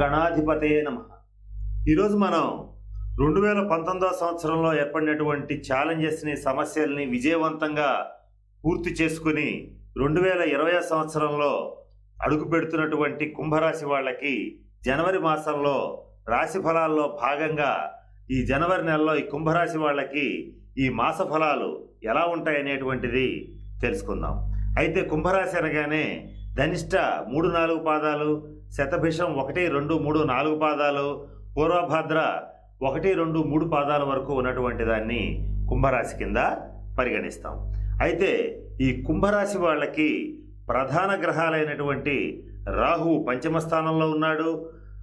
గణాధిపతే నమ. ఈరోజు మనం రెండు వేల పంతొమ్మిదవ సంవత్సరంలో ఏర్పడినటువంటి ఛాలెంజెస్ని సమస్యల్ని విజయవంతంగా పూర్తి చేసుకుని రెండు వేల ఇరవై సంవత్సరంలో అడుగు పెడుతున్నటువంటి కుంభరాశి వాళ్ళకి జనవరి మాసంలో రాశి ఫలాల్లో భాగంగా ఈ జనవరి నెలలో ఈ కుంభరాశి వాళ్ళకి ఈ మాస ఫలాలు ఎలా ఉంటాయనేటువంటిది తెలుసుకుందాం. అయితే కుంభరాశి అనగానే ధనిష్ట మూడు నాలుగు పాదాలు శతభిషం ఒకటి రెండు మూడు నాలుగు పాదాలు పూర్వభాద్ర ఒకటి రెండు మూడు పాదాల వరకు ఉన్నటువంటి దాన్ని కుంభరాశి కింద పరిగణిస్తాం. అయితే ఈ కుంభరాశి వాళ్ళకి ప్రధాన గ్రహాలైనటువంటి రాహువు పంచమ స్థానంలో ఉన్నాడు.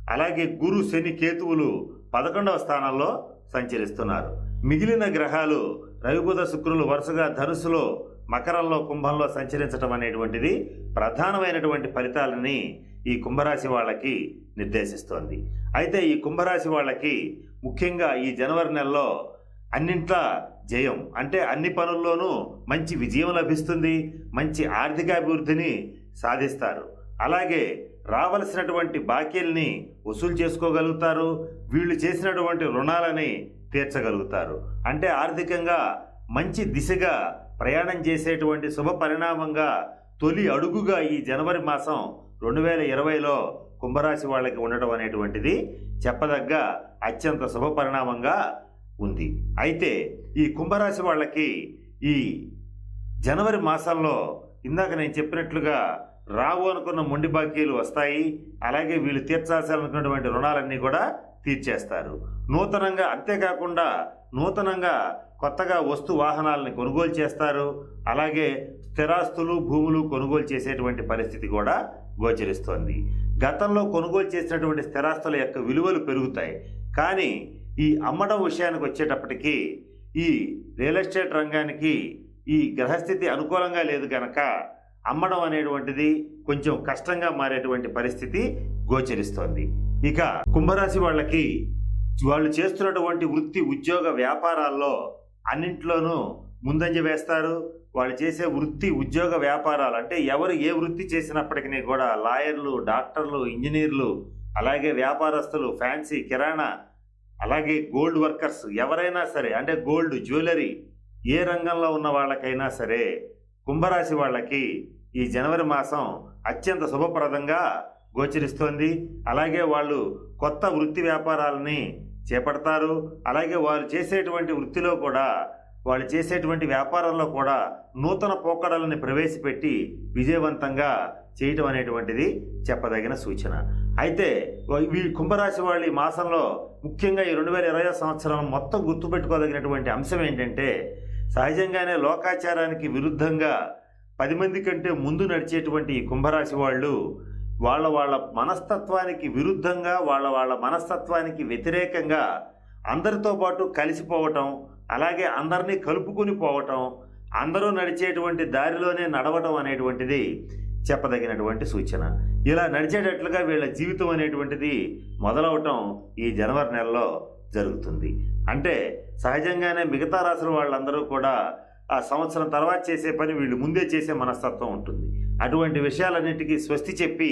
అలాగే గురు శని కేతువులు పదకొండవ స్థానంలో సంచరిస్తున్నారు. మిగిలిన గ్రహాలు రవిబుధ శుక్రులు వరుసగా ధనుసులో మకరంలో కుంభంలో సంచరించడం అనేటువంటిది ప్రధానమైనటువంటి ఫలితాలని ఈ కుంభరాశి వాళ్ళకి నిర్దేశిస్తోంది. అయితే ఈ కుంభరాశి వాళ్ళకి ముఖ్యంగా ఈ జనవరి నెలలో అన్నింట్లా జయం. అంటే అన్ని పనుల్లోనూ మంచి విజయం లభిస్తుంది మంచి ఆర్థికాభివృద్ధిని సాధిస్తారు. అలాగే రావలసినటువంటి బాకీల్ని వసూలు చేసుకోగలుగుతారు వీళ్ళు చేసినటువంటి రుణాలని తీర్చగలుగుతారు. అంటే ఆర్థికంగా మంచి దిశగా ప్రయాణం చేసేటువంటి శుభ పరిణామంగా తొలి అడుగుగా ఈ జనవరి మాసం రెండు వేల ఇరవైలో కుంభరాశి వాళ్ళకి ఉండటం అనేటువంటిది చెప్పదగ్గ అత్యంత శుభ పరిణామంగా ఉంది. అయితే ఈ కుంభరాశి వాళ్ళకి ఈ జనవరి మాసంలో ఇందాక నేను చెప్పినట్లుగా రావు అనుకున్న మొండి బాకీలు వస్తాయి అలాగే వీళ్ళు తీర్చాల్సాలనుకున్నటువంటి రుణాలన్నీ కూడా తీర్చేస్తారు. నూతనంగా అంతేకాకుండా నూతనంగా కొత్తగా వస్తు వాహనాలని కొనుగోలు చేస్తారు అలాగే స్థిరాస్తులు భూములు కొనుగోలు చేసేటువంటి పరిస్థితి కూడా గోచరిస్తోంది. గతంలో కొనుగోలు చేసినటువంటి స్థిరాస్తుల యొక్క విలువలు పెరుగుతాయి. కానీ ఈ అమ్మడం విషయానికి వచ్చేటప్పటికీ ఈ రియల్ ఎస్టేట్ రంగానికి ఈ గ్రహస్థితి అనుకూలంగా లేదు కనుక అమ్మడం అనేటువంటిది కొంచెం కష్టంగా మారేటువంటి పరిస్థితి గోచరిస్తోంది. ఇక కుంభరాశి వాళ్ళకి వాళ్ళు చేస్తున్నటువంటి వృత్తి ఉద్యోగ వ్యాపారాల్లో అన్నింట్లోనూ ముందంజ వేస్తారు. వాళ్ళు చేసే వృత్తి ఉద్యోగ వ్యాపారాలు అంటే ఎవరు ఏ వృత్తి చేసినప్పటికీ కూడా లాయర్లు డాక్టర్లు ఇంజనీర్లు అలాగే వ్యాపారస్తులు ఫ్యాన్సీ కిరాణా అలాగే గోల్డ్ వర్కర్స్ ఎవరైనా సరే అంటే గోల్డ్ జ్యువెలరీ ఏ రంగంలో ఉన్న వాళ్ళకైనా సరే కుంభరాశి వాళ్ళకి ఈ జనవరి మాసం అత్యంత శుభప్రదంగా గోచరిస్తోంది. అలాగే వాళ్ళు కొత్త వృత్తి వ్యాపారాలని చేపడతారు. అలాగే వారు చేసేటువంటి వృత్తిలో కూడా వాళ్ళు చేసేటువంటి వ్యాపారంలో కూడా నూతన పోకడలని ప్రవేశపెట్టి విజయవంతంగా చేయటం అనేటువంటిది చెప్పదగిన సూచన. అయితే ఈ కుంభరాశి వాళ్ళు ఈ మాసంలో ముఖ్యంగా ఈ రెండు వేల ఇరవై సంవత్సరం మొత్తం గుర్తుపెట్టుకోదగినటువంటి అంశం ఏంటంటే సహజంగానే లోకాచారానికి విరుద్ధంగా పది మంది కంటే ముందు నడిచేటువంటి ఈ కుంభరాశి వాళ్ళు వాళ్ళ వాళ్ళ మనస్తత్వానికి విరుద్ధంగా వాళ్ళ వాళ్ళ మనస్తత్వానికి వ్యతిరేకంగా అందరితో పాటు కలిసిపోవటం అలాగే అందరినీ కలుపుకొని పోవటం అందరూ నడిచేటువంటి దారిలోనే నడవటం అనేటువంటిది చెప్పదగినటువంటి సూచన. ఇలా నడిచేటట్లుగా వీళ్ళ జీవితం అనేటువంటిది మొదలవటం ఈ జనవరి నెలలో జరుగుతుంది. అంటే సహజంగానే మిగతా రాసుల వాళ్ళందరూ కూడా ఆ సంవత్సరం తర్వాత చేసే పని వీళ్ళు ముందే చేసే మనస్తత్వం ఉంటుంది. అటువంటి విషయాలన్నిటికీ స్వస్తి చెప్పి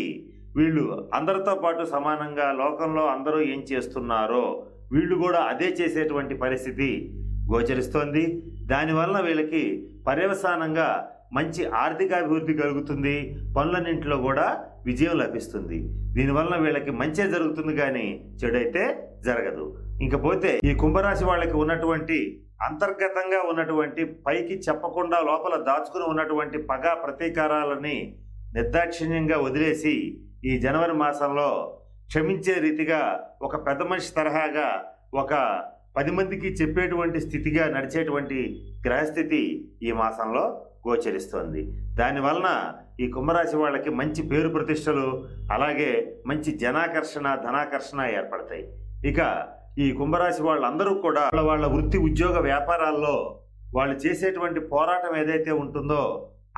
వీళ్ళు అందరితో పాటు సమానంగా లోకంలో అందరూ ఏం చేస్తున్నారో వీళ్ళు కూడా అదే చేసేటువంటి పరిస్థితి గోచరిస్తోంది. దానివల్ల వీళ్ళకి పర్యవసానంగా మంచి ఆర్థికాభివృద్ధి కలుగుతుంది. పనులన్నింటిలో కూడా విజయం లభిస్తుంది. దీనివల్ల వీళ్ళకి మంచే జరుగుతుంది కానీ చెడైతే జరగదు. ఇంకపోతే ఈ కుంభరాశి వాళ్ళకి ఉన్నటువంటి అంతర్గతంగా ఉన్నటువంటి పైకి చెప్పకుండా లోపల దాచుకుని ఉన్నటువంటి పగ ప్రతీకారాలని నిర్దాక్షిణ్యంగా వదిలేసి ఈ జనవరి మాసంలో క్షమించే రీతిగా ఒక పెద్ద మనిషి తరహాగా ఒక పది మందికి చెప్పేటువంటి స్థితిగా నడిచేటువంటి గ్రహస్థితి ఈ మాసంలో గోచరిస్తోంది. దానివలన ఈ కుంభరాశి వాళ్ళకి మంచి పేరు ప్రతిష్టలు అలాగే మంచి జనాకర్షణ ధనాకర్షణ ఏర్పడతాయి. ఇక ఈ కుంభరాశి వాళ్ళందరూ కూడా వాళ్ళ వాళ్ళ వృత్తి ఉద్యోగ వ్యాపారాల్లో వాళ్ళు చేసేటువంటి పోరాటం ఏదైతే ఉంటుందో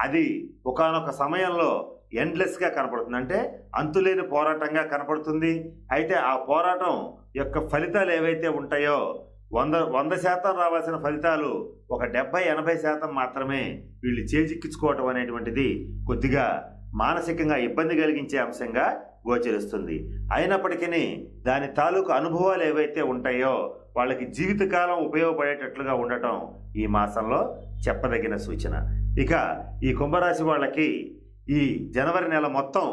అది ఒకానొక సమయంలో ఎండ్లెస్గా కనపడుతుంది. అంటే అంతులేని పోరాటంగా కనపడుతుంది. అయితే ఆ పోరాటం యొక్క ఫలితాలు ఏవైతే ఉంటాయో వంద వంద శాతం రావాల్సిన ఫలితాలు ఒక డెబ్బై ఎనభై శాతం మాత్రమే వీళ్ళు చేజిక్కించుకోవటం అనేటువంటిది కొద్దిగా మానసికంగా ఇబ్బంది కలిగించే అంశంగా గోచరిస్తుంది. అయినప్పటికీ దాని తాలూకు అనుభవాలు ఏవైతే ఉంటాయో వాళ్ళకి జీవితకాలం ఉపయోగపడేటట్లుగా ఉండటం ఈ మాసంలో చెప్పదగిన సూచన. ఇక ఈ కుంభరాశి వాళ్ళకి ఈ జనవరి నెల మొత్తం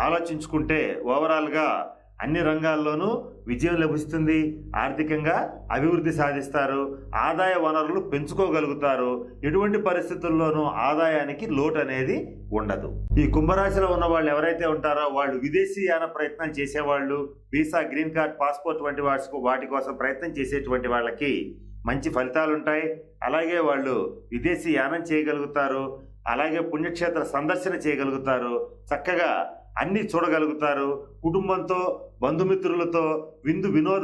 ఆలోచించుకుంటే ఓవరాల్గా అన్ని రంగాల్లోనూ విజయం లభిస్తుంది. ఆర్థికంగా అభివృద్ధి సాధిస్తారు. ఆదాయ వనరులు పెంచుకోగలుగుతారు. ఎటువంటి పరిస్థితుల్లోనూ ఆదాయానికి లోటు అనేది ఉండదు. ఈ కుంభరాశిలో ఉన్న వాళ్ళు ఎవరైతే ఉంటారో వాళ్ళు విదేశీ యాన ప్రయత్నం చేసేవాళ్ళు వీసా గ్రీన్ కార్డ్ పాస్పోర్ట్ వంటి వాటి వాటి కోసం ప్రయత్నం చేసేటువంటి వాళ్ళకి మంచి ఫలితాలు ఉంటాయి అలాగే వాళ్ళు విదేశీ యానం చేయగలుగుతారు. అలాగే పుణ్యక్షేత్ర సందర్శన చేయగలుగుతారు. చక్కగా అన్నీ చూడగలుగుతారు. కుటుంబంతో బంధుమిత్రులతో విందు వినోద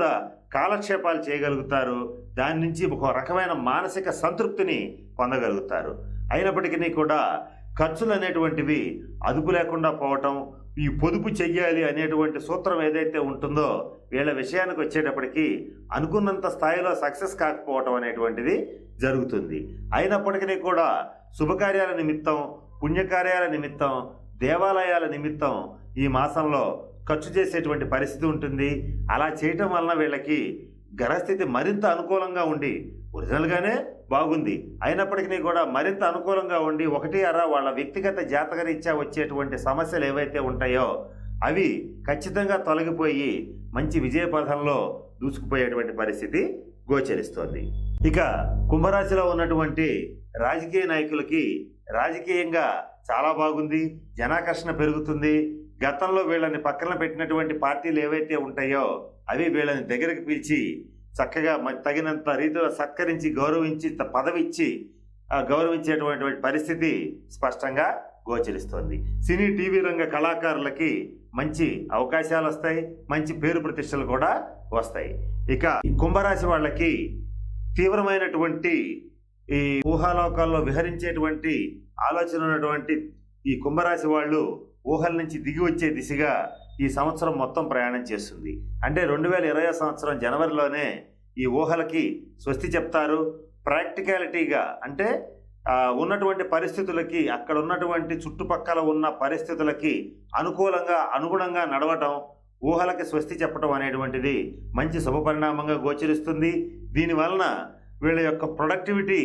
కాలక్షేపాలు చేయగలుగుతారు. దాని నుంచి ఒక రకమైన మానసిక సంతృప్తిని పొందగలుగుతారు. అయినప్పటికీ కూడా ఖర్చులు అనేటువంటివి అదుపు లేకుండా పోవటం ఈ పొదుపు చెయ్యాలి అనేటువంటి సూత్రం ఏదైతే ఉంటుందో వీళ్ళ విషయానికి వచ్చేటప్పటికీ అనుకున్నంత స్థాయిలో సక్సెస్ కాకపోవటం అనేటువంటిది జరుగుతుంది. అయినప్పటికీ కూడా శుభకార్యాల నిమిత్తం పుణ్యకార్యాల నిమిత్తం దేవాలయాల నిమిత్తం ఈ మాసంలో ఖర్చు చేసేటువంటి పరిస్థితి ఉంటుంది. అలా చేయటం వలన వీళ్ళకి గ్రహస్థితి మరింత అనుకూలంగా ఉండి ఒరిజినల్గానే బాగుంది. అయినప్పటికీ కూడా మరింత అనుకూలంగా ఉండి ఒకటి అరా వాళ్ళ వ్యక్తిగత జాతకరీత్యా వచ్చేటువంటి సమస్యలు ఏవైతే ఉంటాయో అవి ఖచ్చితంగా తొలగిపోయి మంచి విజయపథంలో దూసుకుపోయేటువంటి పరిస్థితి గోచరిస్తోంది. ఇక కుంభరాశిలో ఉన్నటువంటి రాజకీయ నాయకులకి రాజకీయంగా చాలా బాగుంది జనాకర్షణ పెరుగుతుంది. గతంలో వీళ్ళని పక్కన పెట్టినటువంటి పార్టీలు ఏవైతే ఉంటాయో అవి వీళ్ళని దగ్గరకు పిలిచి చక్కగా మ- తగినంత రీతిలో సత్కరించి గౌరవించి పదవిచ్చి ఆ, గౌరవించేటువంటి పరిస్థితి స్పష్టంగా గోచరిస్తోంది. సినీ టీవీ రంగ కళాకారులకి మంచి అవకాశాలు వస్తాయి మంచి పేరు ప్రతిష్టలు కూడా వస్తాయి. ఇక ఈ కుంభరాశి వాళ్ళకి తీవ్రమైనటువంటి ఈ ఊహాలోకాల్లో విహరించేటువంటి ఆలోచన ఉన్నటువంటి ఈ కుంభరాశి వాళ్ళు ఊహల నుంచి దిగి వచ్చే దిశగా ఈ సంవత్సరం మొత్తం ప్రయాణం చేస్తుంది. అంటే రెండు వేల ఇరవై సంవత్సరం జనవరిలోనే ఈ ఊహలకి స్వస్తి చెప్తారు. ప్రాక్టికాలిటీగా అంటే ఉన్నటువంటి పరిస్థితులకి అక్కడ ఉన్నటువంటి చుట్టుపక్కల ఉన్న పరిస్థితులకి అనుకూలంగా అనుగుణంగా నడవటం ఊహలకి స్వస్తి చెప్పటం అనేటువంటిది మంచి శుభపరిణామంగా గోచరిస్తుంది. దీని వలన వీళ్ళ యొక్క ప్రొడక్టివిటీ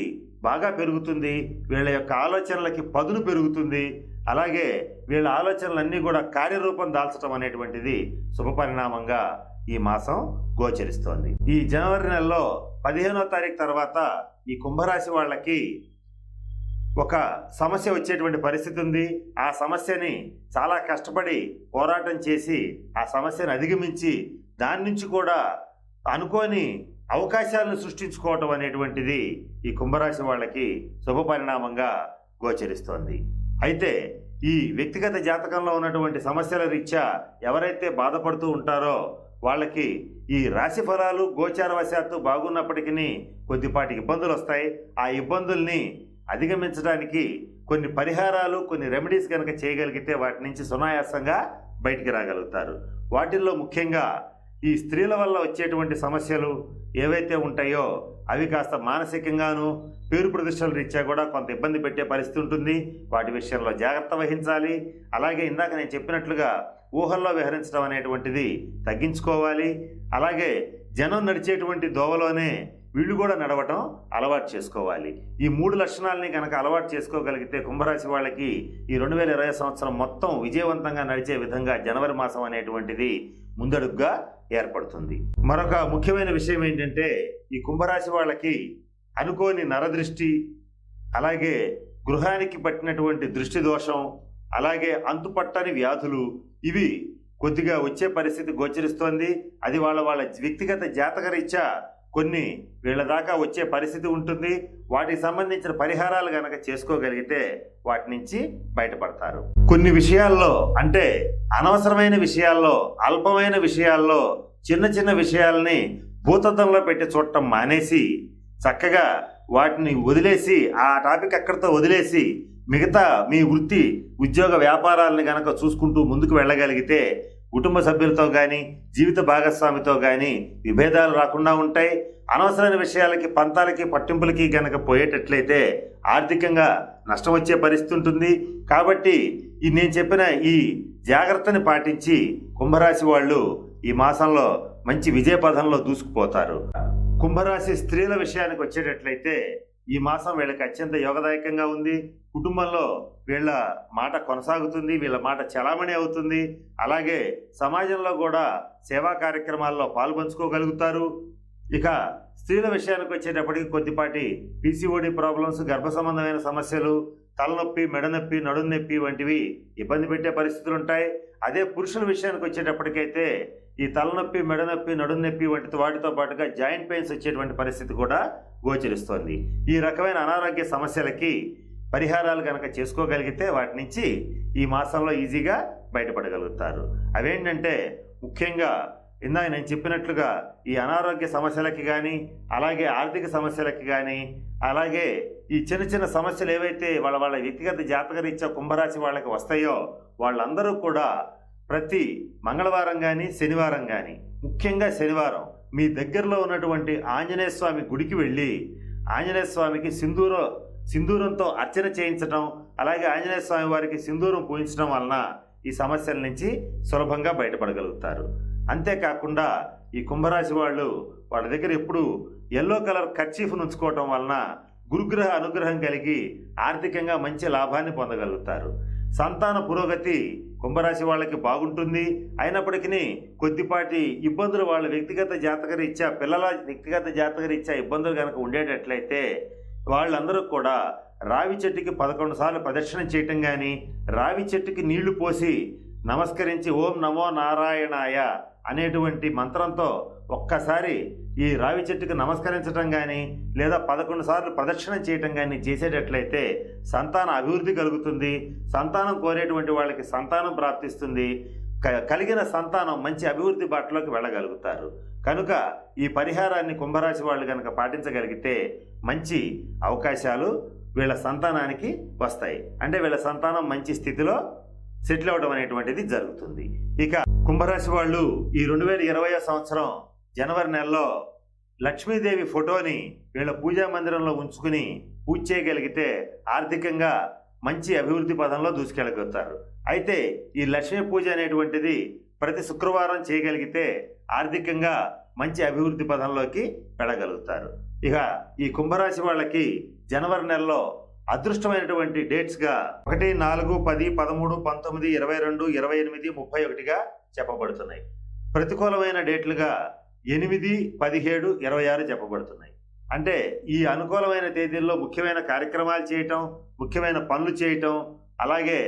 బాగా పెరుగుతుంది. వీళ్ళ యొక్క ఆలోచనలకి పదును పెరుగుతుంది. అలాగే వీళ్ళ ఆలోచనలన్నీ కూడా కార్యరూపం దాల్చడం అనేటువంటిది శుభపరిణామంగా ఈ మాసం గోచరిస్తోంది. ఈ జనవరి నెలలో పదిహేనో తారీఖు తర్వాత ఈ కుంభరాశి వాళ్ళకి ఒక సమస్య వచ్చేటువంటి పరిస్థితి ఉంది. ఆ సమస్యని చాలా కష్టపడి పోరాటం చేసి ఆ సమస్యను అధిగమించి దాని నుంచి కూడా అనుకోని అవకాశాలను సృష్టించుకోవటం అనేటువంటిది ఈ కుంభరాశి వాళ్ళకి శుభ పరిణామంగా గోచరిస్తోంది. అయితే ఈ వ్యక్తిగత జాతకంలో ఉన్నటువంటి సమస్యల రీత్యా ఎవరైతే బాధపడుతూ ఉంటారో వాళ్ళకి ఈ రాశి ఫలాలు గోచారవశాత్తు బాగున్నప్పటికీ కొద్దిపాటి ఇబ్బందులు వస్తాయి ఆ ఇబ్బందుల్ని అధిగమించడానికి కొన్ని పరిహారాలు కొన్ని రెమెడీస్ కనుక చేయగలిగితే వాటి నుంచి సునాయాసంగా బయటికి రాగలుగుతారు. వాటిల్లో ముఖ్యంగా ఈ స్త్రీల వల్ల వచ్చేటువంటి సమస్యలు ఏవైతే ఉంటాయో అవి కాస్త మానసికంగాను పేరు ప్రతిష్టల రీత్యా కూడా కొంత ఇబ్బంది పెట్టే పరిస్థితి ఉంటుంది. వాటి విషయంలో జాగ్రత్త వహించాలి. అలాగే ఇందాక నేను చెప్పినట్లుగా ఊహల్లో విహరించడం అనేటువంటిది తగ్గించుకోవాలి. అలాగే జనం నడిచేటువంటి దోవలోనే వీళ్ళు కూడా నడవటం అలవాటు చేసుకోవాలి. ఈ మూడు లక్షణాలని కనుక అలవాటు చేసుకోగలిగితే కుంభరాశి వాళ్ళకి ఈ రెండు వేల ఇరవై సంవత్సరం మొత్తం విజయవంతంగా నడిచే విధంగా జనవరి మాసం అనేటువంటిది ముందడుగ్గా ఏర్పడుతుంది. మరొక ముఖ్యమైన విషయం ఏంటంటే ఈ కుంభరాశి వాళ్ళకి అనుకోని నరదృష్టి అలాగే గృహానికి పట్టినటువంటి దృష్టి దోషం అలాగే అంతుపట్టని వ్యాధులు ఇవి కొద్దిగా వచ్చే పరిస్థితి గోచరిస్తోంది. అది వాళ్ళ వాళ్ళ వ్యక్తిగత జాతకరీత్యా కొన్ని వీళ్ళ దాకా వచ్చే పరిస్థితి ఉంటుంది. వాటికి సంబంధించిన పరిహారాలు కనుక చేసుకోగలిగితే వాటి నుంచి బయటపడతారు. కొన్ని విషయాల్లో అంటే అనవసరమైన విషయాల్లో అల్పమైన విషయాల్లో చిన్న చిన్న విషయాల్ని భూతత్వంలో పెట్టి చూడటం మానేసి చక్కగా వాటిని వదిలేసి ఆ టాపిక్ అక్కడితో వదిలేసి మిగతా మీ వృత్తి ఉద్యోగ వ్యాపారాలని గనక చూసుకుంటూ ముందుకు వెళ్ళగలిగితే కుటుంబ సభ్యులతో కానీ జీవిత భాగస్వామితో కానీ విభేదాలు రాకుండా ఉంటాయి. అనవసరమైన విషయాలకి పంతాలకి పట్టింపులకి గనక పోయేటట్లయితే ఆర్థికంగా నష్టం వచ్చే పరిస్థితి ఉంటుంది. కాబట్టి ఈ నేను చెప్పిన ఈ జాగ్రత్తని పాటించి కుంభరాశి వాళ్ళు ఈ మాసంలో మంచి విజయ పథంలో దూసుకుపోతారు. కుంభరాశి స్త్రీల విషయానికి వచ్చేటట్లయితే ఈ మాసం వీళ్ళకి అత్యంత యోగదాయకంగా ఉంది. కుటుంబంలో వీళ్ళ మాట కొనసాగుతుంది వీళ్ళ మాట చలామణి అవుతుంది. అలాగే సమాజంలో కూడా సేవా కార్యక్రమాల్లో పాల్పంచుకోగలుగుతారు. ఇక స్త్రీల విషయానికి వచ్చేటప్పటికి కొద్దిపాటి పీసీఓడి ప్రాబ్లమ్స్ గర్భ సంబంధమైన సమస్యలు తలనొప్పి మెడనొప్పి నడుం నొప్పి వంటివి ఇబ్బంది పెట్టే పరిస్థితులు ఉంటాయి అదే పురుషుల విషయానికి వచ్చేటప్పటికైతే ఈ తలనొప్పి మెడనొప్పి నడుం నొప్పి వంటి వాటితో పాటుగా జాయింట్ పెయిన్స్ వచ్చేటువంటి పరిస్థితి కూడా గోచరిస్తోంది. ఈ రకమైన అనారోగ్య సమస్యలకి పరిహారాలు కనుక చేసుకోగలిగితే వాటి నుంచి ఈ మాసంలో ఈజీగా బయటపడగలుగుతారు. అవేంటంటే ముఖ్యంగా ఇందాక నేను చెప్పినట్లుగా ఈ అనారోగ్య సమస్యలకి కానీ అలాగే ఆర్థిక సమస్యలకి కానీ అలాగే ఈ చిన్న చిన్న సమస్యలు ఏవైతే వాళ్ళ వాళ్ళ వ్యక్తిగత జాతక రీత్యా కుంభరాశి వాళ్ళకి వస్తాయో వాళ్ళందరూ కూడా ప్రతి మంగళవారం కానీ శనివారం కానీ ముఖ్యంగా శనివారం మీ దగ్గరలో ఉన్నటువంటి ఆంజనేయ స్వామి గుడికి వెళ్ళి ఆంజనేయ స్వామికి సింధూర సింధూరంతో అర్చన చేయించడం అలాగే ఆంజనేయ స్వామి వారికి సింధూరం పూజించడం వలన ఈ సమస్యల నుంచి సులభంగా బయటపడగలుగుతారు. అంతేకాకుండా ఈ కుంభరాశి వాళ్ళు వాళ్ళ దగ్గర ఎప్పుడు ఎల్లో కలర్ కర్చీఫ్ ఉంచుకోవటం వలన గురుగ్రహ అనుగ్రహం కలిగి ఆర్థికంగా మంచి లాభాన్ని పొందగలుగుతారు సంతాన పురోగతి కుంభరాశి వాళ్ళకి బాగుంటుంది అయినప్పటికీ కొద్దిపాటి ఇబ్బందులు వాళ్ళ వ్యక్తిగత జాతక రీత్యా పిల్లల వ్యక్తిగత జాతక రీత్యా ఇబ్బందులు కనుక ఉండేటట్లయితే వాళ్ళందరూ కూడా రావి చెట్టుకి పదకొండు సార్లు ప్రదక్షిణ చేయటం కానీ రావి చెట్టుకి నీళ్ళు పోసి నమస్కరించి ఓం నమో నారాయణాయ అనేటువంటి మంత్రంతో ఒక్కసారి ఈ రావి చెట్టుకు నమస్కరించడం కానీ లేదా పదకొండు సార్లు ప్రదక్షిణ చేయటం కానీ చేసేటట్లయితే సంతాన అభివృద్ధి కలుగుతుంది. సంతానం కోరేటువంటి వాళ్ళకి సంతానం ప్రాప్తిస్తుంది. క- కలిగిన సంతానం మంచి అభివృద్ధి బాటలోకి వెళ్ళగలుగుతారు. కనుక ఈ పరిహారాన్ని కుంభరాశి వాళ్ళు కనుక పాటించగలిగితే మంచి అవకాశాలు వీళ్ళ సంతానానికి వస్తాయి. అంటే వీళ్ళ సంతానం మంచి స్థితిలో సెటిల్ అవడం అనేటువంటిది జరుగుతుంది. ఇక కుంభరాశి వాళ్ళు ఈ రెండు వేల ఇరవై సంవత్సరం జనవరి నెలలో లక్ష్మీదేవి ఫోటోని వీళ్ళ పూజా మందిరంలో ఉంచుకుని పూజ చేయగలిగితే ఆర్థికంగా మంచి అభివృద్ధి పదంలో దూసుకెళ్ళగలుగుతారు. అయితే ఈ లక్ష్మీ పూజ అనేటువంటిది ప్రతి శుక్రవారం చేయగలిగితే ఆర్థికంగా మంచి అభివృద్ధి పదంలోకి వెళ్ళగలుగుతారు. ఇక ఈ కుంభరాశి వాళ్ళకి జనవరి నెలలో అదృష్టమైనటువంటి డేట్స్గా ఒకటి నాలుగు పది పదమూడు పంతొమ్మిది ఇరవై రెండు ఇరవై ఎనిమిది ముప్పై ఒకటిగా చెప్పబడుతున్నాయి. ప్రతికూలమైన డేట్లుగా ఎనిమిది పదిహేడు ఇరవై ఆరు చెప్పబడుతున్నాయి. అంటే ఈ అనుకూలమైన తేదీల్లో ముఖ్యమైన కార్యక్రమాలు చేయటం ముఖ్యమైన పనులు చేయటం అలాగే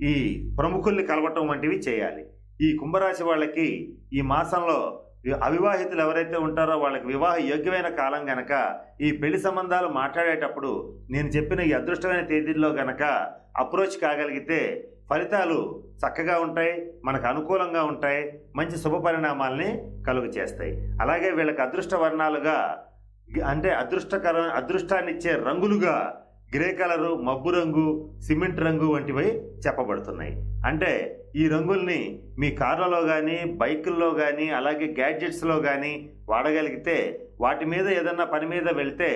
ఈ ప్రముఖుల్ని కలవటం వంటివి చేయాలి. ఈ కుంభరాశి వాళ్ళకి ఈ మాసంలో అవివాహితులు ఎవరైతే ఉంటారో వాళ్ళకి వివాహ యోగ్యమైన కాలం గనక ఈ పెళ్ళి సంబంధాలు మాట్లాడేటప్పుడు నేను చెప్పిన ఈ అదృష్టమైన తేదీల్లో గనక అప్రోచ్ కాగలిగితే ఫలితాలు చక్కగా ఉంటాయి మనకు అనుకూలంగా ఉంటాయి మంచి శుభ పరిణామాల్ని కలుగు చేస్తాయి. అలాగే వీళ్ళకి అదృష్ట వర్ణాలుగా అంటే అదృష్టకర అదృష్టాన్ని ఇచ్చే రంగులుగా గ్రే కలరు మబ్బు రంగు సిమెంట్ రంగు వంటివి చెప్పబడుతున్నాయి. అంటే ఈ రంగుల్ని మీ కార్లలో కానీ బైకుల్లో కానీ అలాగే గ్యాడ్జెట్స్లో కానీ వాడగలిగితే వాటి మీద ఏదన్నా పని మీద వెళితే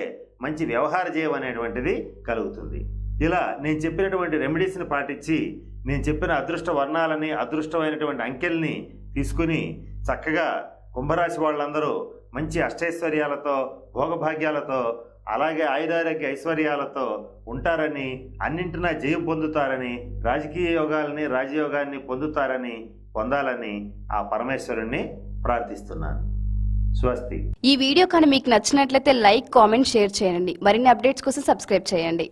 మంచి వ్యవహార జయం అనేటువంటిది కలుగుతుంది. ఇలా నేను చెప్పినటువంటి రెమెడీస్ని పాటించి నేను చెప్పిన అదృష్ట వర్ణాలని అదృష్టమైనటువంటి అంకెల్ని తీసుకుని చక్కగా కుంభరాశి వాళ్ళందరూ మంచి అష్టైశ్వర్యాలతో భోగభాగ్యాలతో అలాగే ఆయురారోగ్య ఐశ్వర్యాలతో ఉంటారని అన్నింటినా జయం పొందుతారని రాజకీయ యోగాలని రాజయోగాన్ని పొందుతారని పొందాలని ఆ పరమేశ్వరుణ్ణి ప్రార్థిస్తున్నాను. స్వస్తి. ఈ వీడియో కానీ మీకు నచ్చినట్లయితే లైక్ కామెంట్ షేర్ చేయండి. మరిన్ని అప్డేట్స్ కోసం సబ్స్క్రైబ్ చేయండి.